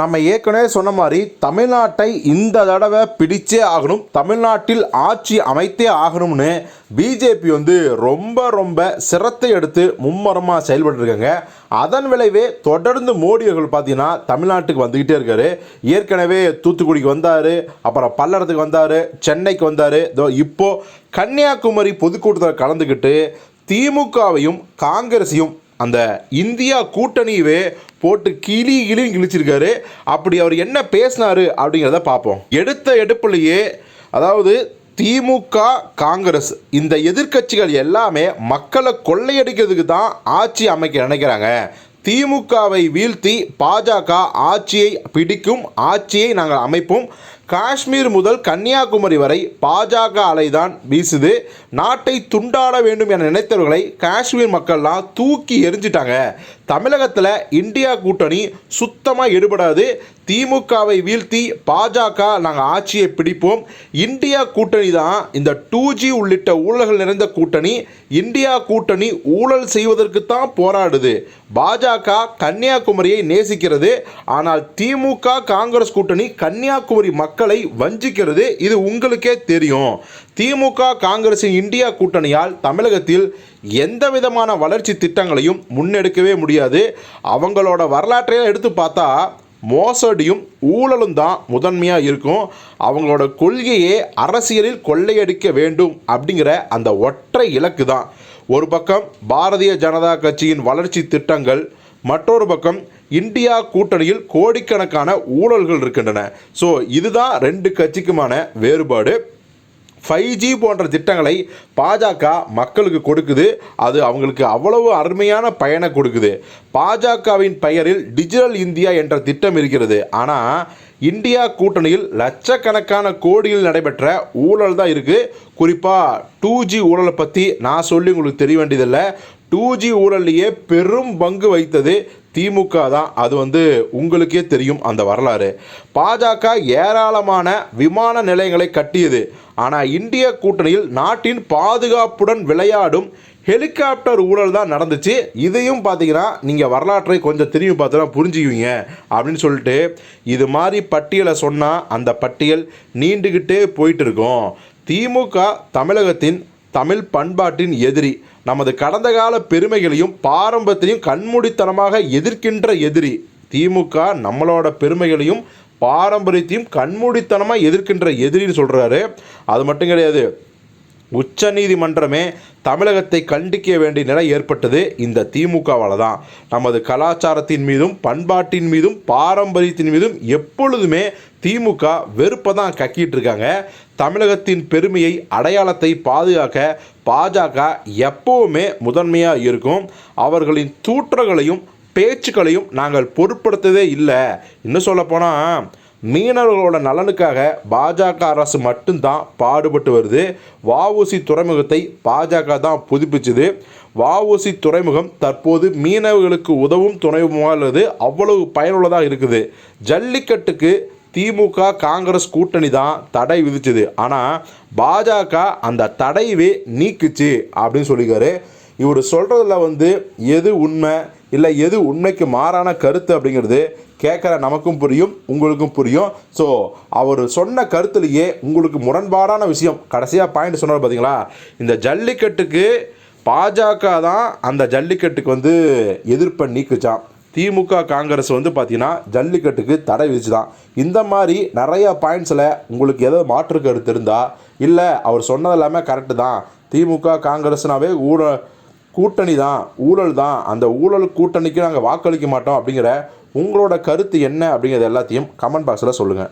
நம்ம ஏற்கனவே சொன்ன மாதிரி தமிழ்நாட்டை இந்த தடவை பிடிச்சே ஆகணும். தமிழ்நாட்டில் ஆட்சி அமைத்தே ஆகணும்னு பிஜேபி வந்து ரொம்ப ரொம்ப சிரத்தை எடுத்து மும்மரமாக செயல்பட்டுருக்காங்க. அதன் விளைவே தொடர்ந்து மோடி அவர்கள் பார்த்தீங்கன்னா தமிழ்நாட்டுக்கு வந்துக்கிட்டே இருக்காரு. ஏற்கனவே தூத்துக்குடிக்கு வந்தார் அப்புறம் பல்லடத்துக்கு வந்தார் சென்னைக்கு வந்தார். இப்போது இப்போ கன்னியாகுமரி பொதுக்கூட்டத்தில் கலந்துக்கிட்டு திமுகவையும் காங்கிரஸையும் அந்த இந்தியா கூட்டணியவே போட்டு கிளி கிளி கிழிச்சிருக்காரு. அப்படி அவர் என்ன பேசினாரு அப்படிங்கிறத பார்ப்போம். எடுத்த எடுப்புலையே அதாவது திமுக காங்கிரஸ் இந்த எதிர்க்கட்சிகள் எல்லாமே மக்களை கொள்ளையடிக்கிறதுக்கு தான் ஆட்சி அமைக்க நினைக்கிறாங்க. திமுகவை வீழ்த்தி பாஜக ஆட்சியை பிடிக்கும் ஆட்சியை நாங்கள் அமைப்போம். காஷ்மீர் முதல் கன்னியாகுமரி வரை பாஜக அலைதான் வீசுது. நாட்டை துண்டாட வேண்டும் என நினைத்தவர்களை காஷ்மீர் மக்கள்லாம் தூக்கி எரிஞ்சிட்டாங்க தமிழகத்தில் இந்தியா கூட்டணி சுத்தமாக எடுபடாது. திமுகவை வீழ்த்தி பாஜக நாங்கள் ஆட்சியை பிடிப்போம். இந்தியா கூட்டணி தான் இந்த டூ ஜி உள்ளிட்ட ஊழல்கள் நிறைந்த கூட்டணி. இந்தியா கூட்டணி ஊழல் செய்வதற்கு தான் போராடுது. பாஜக கன்னியாகுமரியை நேசிக்கிறது. ஆனால் திமுக காங்கிரஸ் கூட்டணி கன்னியாகுமரி மக்களை வஞ்சிக்கிறது. இது உங்களுக்கே தெரியும். திமுக காங்கிரசின் இந்தியா கூட்டணியால் தமிழகத்தில் எந்த விதமான வளர்ச்சி திட்டங்களையும் முன்னெடுக்கவே முடியாது. அவங்களோட வரலாற்றையே எடுத்து பார்த்தா மோசடியும் ஊழலும் தான் முதன்மையாக இருக்கும். அவங்களோட கொள்கையே அரசியலில் கொள்ளையடிக்க வேண்டும் அப்படிங்கிற அந்த ஒற்றை இலக்கு தான். ஒரு பக்கம் பாரதிய ஜனதா கட்சியின் வளர்ச்சி திட்டங்கள் மற்றொரு பக்கம் இந்தியா கூட்டணியில் கோடிக்கணக்கான ஊழல்கள் இருக்கின்றன. ஸோ இதுதான் ரெண்டு கட்சிக்குமான வேறுபாடு. ஃபைவ் ஜி போன்ற திட்டங்களை பாஜக மக்களுக்கு கொடுக்குது. அது அவங்களுக்கு அவ்வளவு அருமையான பயனை கொடுக்குது. பாஜகவின் பெயரில் டிஜிட்டல் இந்தியா என்ற திட்டம் இருக்கிறது. ஆனால் இந்தியா கூட்டணியில் லட்சக்கணக்கான கோடியில் நடைபெற்ற ஊழல் தான் இருக்குது குறிப்பாக டூ ஜி ஊழலை பற்றி நான் சொல்லி உங்களுக்கு தெரிய வேண்டியதில்லை. டூ ஜி ஊழல்லையே பெரும் பங்கு வைத்தது திமுக தான். அது வந்து உங்களுக்கே தெரியும் அந்த வரலாறு. பாஜக ஏராளமான விமான நிலையங்களை கட்டியது. ஆனால் இந்திய கூட்டணியில் நாட்டின் பாதுகாப்புடன் விளையாடும் ஹெலிகாப்டர் ஊழல் தான் நடந்துச்சு. இதையும் பார்த்தீங்கன்னா நீங்கள் வரலாற்றை கொஞ்சம் திரும்பி பார்த்தா புரிஞ்சுக்குவீங்க அப்படின்னு சொல்லிட்டு இது மாதிரி பட்டியலை சொன்னால் அந்த பட்டியல் நீண்டுக்கிட்டே போயிட்டு இருக்கும். திமுக தமிழகத்தின் தமிழ் பண்பாட்டின் எதிரி. நமது கடந்த கால பெருமைகளையும் பாரம்பரியத்தையும் கண்மூடித்தனமாக எதிர்க்கின்ற எதிரி. திமுக நம்மளோட பெருமைகளையும் பாரம்பரியத்தையும் கண்மூடித்தனமாக எதிர்க்கின்ற எதிரின்னு சொல்கிறாரு அது மட்டும் கிடையாது. உச்ச நீதிமன்றமே தமிழகத்தை கண்டிக்க வேண்டிய நிலை ஏற்பட்டது இந்த திமுகவால் தான். நமது கலாச்சாரத்தின் மீதும் பண்பாட்டின் மீதும் பாரம்பரியத்தின் மீதும் எப்பொழுதுமே திமுக வெறுப்பை தான் கக்கிட்டு இருக்காங்க. தமிழகத்தின் பெருமையை அடையாளத்தை பாதுகாக்க பாஜக எப்போவுமே முதன்மையாக இருக்கும். அவர்களின் தூற்றங்களையும் பேச்சுக்களையும் நாங்கள் பொருட்படுத்ததே இல்லை. இன்னும் சொல்லப்போனால் மீனவர்களோட நலனுக்காக பாஜக அரசு மட்டும்தான் பாடுபட்டு வருது. வஉசி துறைமுகத்தை பாஜக தான் புதுப்பிச்சுது. வஉசி துறைமுகம் தற்போது மீனவர்களுக்கு உதவும் துணைமுகம் அல்லது அவ்வளவு பயனுள்ளதாக இருக்குது. ஜல்லிக்கட்டுக்கு திமுக காங்கிரஸ் கூட்டணி தான் தடை விதிச்சது. ஆனால் பாஜக அந்த தடையவே நீக்குச்சு அப்படின்னு சொல்லிக்காரு இவர் சொல்கிறதுல வந்து எது உண்மை இல்லை எது உண்மைக்கு மாறான கருத்து அப்படிங்கிறது கேட்குற நமக்கும் புரியும் உங்களுக்கும் புரியும். ஸோ அவர் சொன்ன கருத்துலேயே உங்களுக்கு முரண்பாடான விஷயம் கடைசியாக பாயிண்ட் சொன்னார் பார்த்தீங்களா இந்த ஜல்லிக்கட்டுக்கு பாஜக தான் அந்த ஜல்லிக்கட்டுக்கு வந்து எதிர்ப்பை நீக்குச்சான் திமுக காங்கிரஸ் வந்து பார்த்தீங்கன்னா ஜல்லிக்கட்டுக்கு தடை விதிச்சுதான். இந்த மாதிரி நிறைய பாயிண்ட்ஸில் உங்களுக்கு ஏதோ மாற்று கருத்து இருந்தால் இல்லை அவர் சொன்னது எல்லாமே கரெக்டு தான். திமுக காங்கிரஸ்னாவே ஊழ கூட்டணி தான் ஊழல் தான் அந்த ஊழல் கூட்டணிக்கு நாங்கள் வாக்களிக்க மாட்டோம் அப்படிங்கிற உங்களோட கருத்து என்ன அப்படிங்கிறது எல்லாத்தையும் கமெண்ட் பாக்ஸில் சொல்லுங்கள்